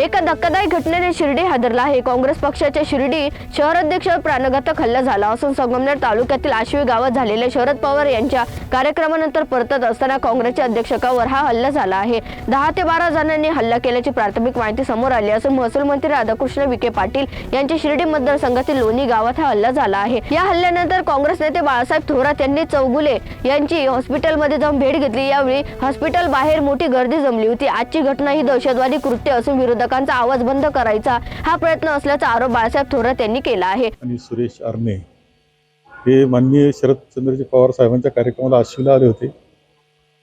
एका धक्कादायक घटनेने शिर्डी हादरला आहे. काँग्रेस पक्षाच्या शिर्डी शहर अध्यक्षावर प्राणघातक हल्ला झाला असून संगमनेर तालुक्यातील आशिवी गावात झालेल्या शरद पवार यांच्या कार्यक्रमानंतर परतत असताना काँग्रेसच्या अध्यक्षकावर हा हल्ला झाला आहे. दहा ते बारा जणांनी हल्ला केल्याची प्राथमिक माहिती समोर आली असून महसूल मंत्री राधाकृष्ण विखे पाटील यांच्या शिर्डी मतदारसंघातील लोणी गावात हा हल्ला झाला आहे. या हल्ल्यानंतर काँग्रेस नेते बाळासाहेब थोरात यांनी चौगुले यांची हॉस्पिटलमध्ये जाऊन भेट घेतली. यावेळी हॉस्पिटल बाहेर मोठी गर्दी जमली होती. आजची घटना ही दहशतवादी कृत्य असून विरोधक विरोधकांचा आवाज बंद करायचा हा प्रयत्न असल्याचा आरोप बाळासाहेब थोरात यांनी केला आहे. आणि सुरेश आरणे हे माननीय शरदचंद्रजी पवार साहेबांच्या कार्यक्रमाला आशिवला आले होते.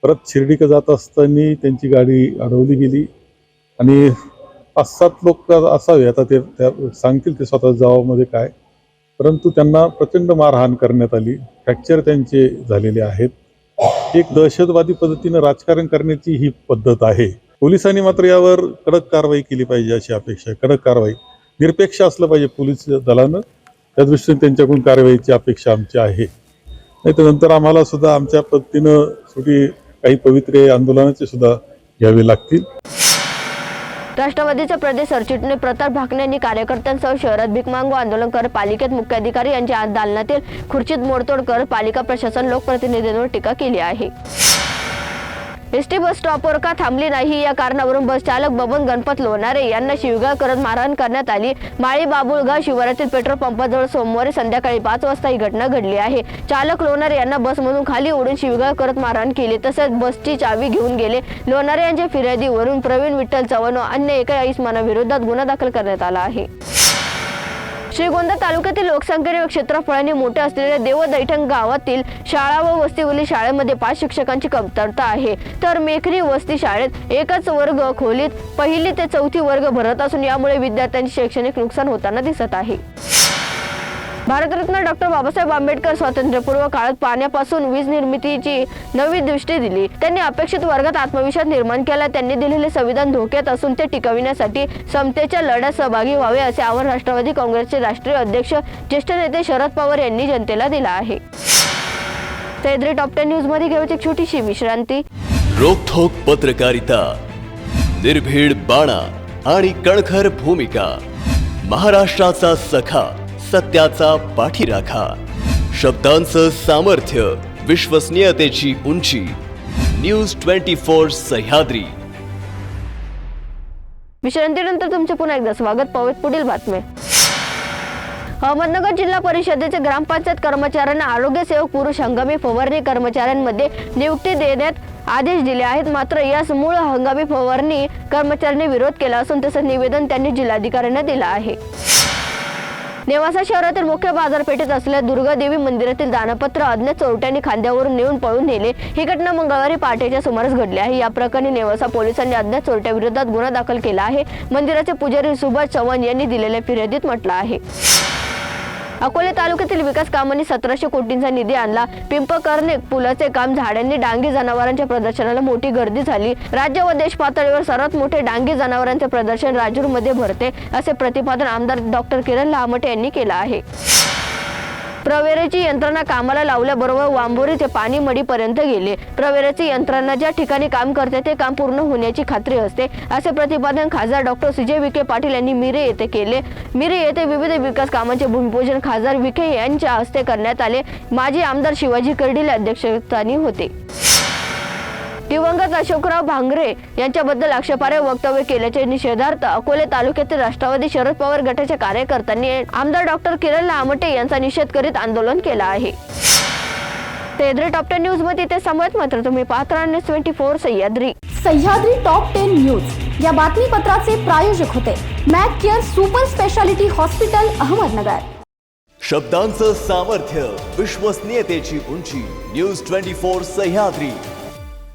परत शिर्डीकडे जात असताना त्यांची गाडी अडवली गेली आणि पाच सात लोक असावे आता ते त्या सांगतील ते स्वतः जावामध्ये काय. परंतु त्यांना प्रचंड मारहाण करण्यात आली फ्रॅक्चर त्यांचे झालेले आहेत. एक दहशतवादी पद्धतीनं राजकारण करण्याची ही पद्धत आहे. पोलिसांनी मात्र यावर कडक कारवाई केली पाहिजे अशी अपेक्षा आहे. कडक कारवाई. निरपेक्ष असलं पाहिजे पोलीस दलानं. त्या दृष्टीने त्यांच्याकडून कारवाईची अपेक्षा आमची आहे. नाही तर नंतर आम्हाला सुद्धा आमच्या पद्धतीनं शेवटी काही पवित्रे आंदोलनाचे सुद्धा घ्यावे लागतील. राष्ट्रवादीचे प्रदेश सरचिटणीस प्रताप भाकणे यांनी कार्यकर्त्यांसह शहरात भीक आंदोलन करत पालिकेत मुख्याधिकारी यांच्या दालनातील खुर्चीत मोडतोड करत पालिका प्रशासन लोकप्रतिनिधींवर टीका केली आहे. एसटी बस स्टॉपवर का थांबली नाही? या कारणावरून बस चालक बबन गणपत लोणारे यांना शिवगाळ करत मारहाण करण्यात आली. माळी बाबुळगाव शिवारातील पेट्रोल पंपाजवळ सोमवारी संध्याकाळी पाच वाजता ही घटना घडली आहे. चालक लोणारे यांना बसमधून खाली ओढून शिवगाळ करत मारहाण केली. तसेच बसची चावी घेऊन गेले. लोणारे यांच्या फिर्यादीवरून प्रवीण विठ्ठल चव्हाण व अन्य एका इस्मानाविरोधात गुन्हा दाखल करण्यात आला आहे. श्रीगोंदा तालुक्यातील लोकसंख्येने क्षेत्रफळाने मोठे असलेल्या देवदैठण गावातील शाळा व वस्तीवरील शाळेमध्ये पाच शिक्षकांची कमतरता आहे. तर मेखरी वस्ती शाळेत एकच वर्ग खोलीत पहिली ते चौथी वर्ग भरत असून यामुळे विद्यार्थ्यांचे शैक्षणिक नुकसान होताना दिसत आहे. भारतरत्न डॉक्टर बाबासाहेब आंबेडकर स्वातंत्र्यपूर्व काळात पाण्यापासून वीज निर्मितीची नवी दृष्टी दिली. त्यांनी अपेक्षित वर्गात आत्मविश्वास निर्माण केला. त्यांनी दिलेले संविधान धोक्यात असून ते टिकविण्यासाठी समतेच्या लढ्यात सहभागी व्हावे असे आवाहन राष्ट्रवादी काँग्रेसचे राष्ट्रीय अध्यक्ष ज्येष्ठ नेते शरद पवार यांनी जनतेला दिला आहे. सैद्री टॉप टेन न्यूजमध्ये घेऊची एक छोटीशी विश्रांती. रोखोक पत्रकारिता निर्भीड बाणा आणि कणखर भूमिका महाराष्ट्राचा सखा सत्याचा पाठीराखा. शब्दांचं सामर्थ्य विश्वसनीयतेची उंची. News twenty four Sahyadri. विश्रांतीनंतर तुमचे पुन्हा एकदा स्वागत. पाहूयात पुढील बातमी. अहमदनगर जिल्हा परिषदेचे ग्रामपंचायत कर्मचाऱ्यांना आरोग्य सेवक पुरुष हंगामी फवारणी कर्मचाऱ्यांमध्ये नियुक्ती देण्यात आदेश दिले आहेत. मात्र यास मूळ हंगामी फवारणी कर्मचाऱ्यांनी विरोध केला असून तसं निवेदन त्यांनी जिल्हाधिकाऱ्यांना दिलं आहे. नेवासा शहरातील मुख्य बाजारपेठेत असलेल्या दुर्गादेवी मंदिरातील दानपत्र अज्ञात चोरट्यांनी खांद्यावरून नेऊन पळून नेले. ही घटना मंगळवारी पहाटेच्या सुमारास घडली आहे. या प्रकरणी नेवासा पोलिसांनी अज्ञात चोरट्याविरोधात गुन्हा दाखल केला आहे. मंदिराचे पुजारी सुभाष चव्हाण यांनी दिलेल्या फिर्यादीत म्हटलं आहे. अकोले तालुक्यातील विकास कामांनी सतराशे कोटींचा निधी आणला. पिंपकर्णे पुलाचे काम झाडांनी डांगी जनावरांच्या प्रदर्शनाला मोठी गर्दी झाली. राज्य व देश पातळीवर सर्वात मोठे डांगी जनावरांचे प्रदर्शन राजूरमध्ये भरते असे प्रतिपादन आमदार डॉक्टर किरण लामटे यांनी केलं आहे. प्रवेरेची यंत्रणा कामाला लावल्याबरोबर वांबोरी ते पाणी मडीपर्यंत गेले. प्रवेरेची यंत्रणा ज्या ठिकाणी काम करते ते काम पूर्ण होण्याची खात्री असते असे प्रतिपादन खासदार डॉक्टर सुजय विखे पाटील यांनी मिरे येथे केले. मिरे येथे विविध विकास कामांचे भूमिपूजन खासदार विखे यांच्या हस्ते करण्यात आले. माजी आमदार शिवाजी कर्डील अध्यक्षस्थानी होते. दिवंगत अशोकराव भांगरे यांच्याबद्दल आक्षेपार्ह वक्तव्य केल्याचे निषेधार्थ अकोले तालुक्यातील राष्ट्रवादी शरद पवार गटाच्या कार्यकर्त्यांनी आमदार डॉक्टर किरण लामटे यांचा निषेध करीत आंदोलन केलं आहे. तेद्रे टॉप टेन न्यूजमध्ये ते समजत मात्र तुम्ही पाहत राहा twenty four Sahyadri. Sahyadri top ten news. या बातमीपत्राचे प्रायोजक होते Mac care super speciality hospital Ahmednagar. शब्दांचं सामर्थ्य विश्वसनीयतेची उंची न्यूज ट्वेंटी फोर सह्याद्री.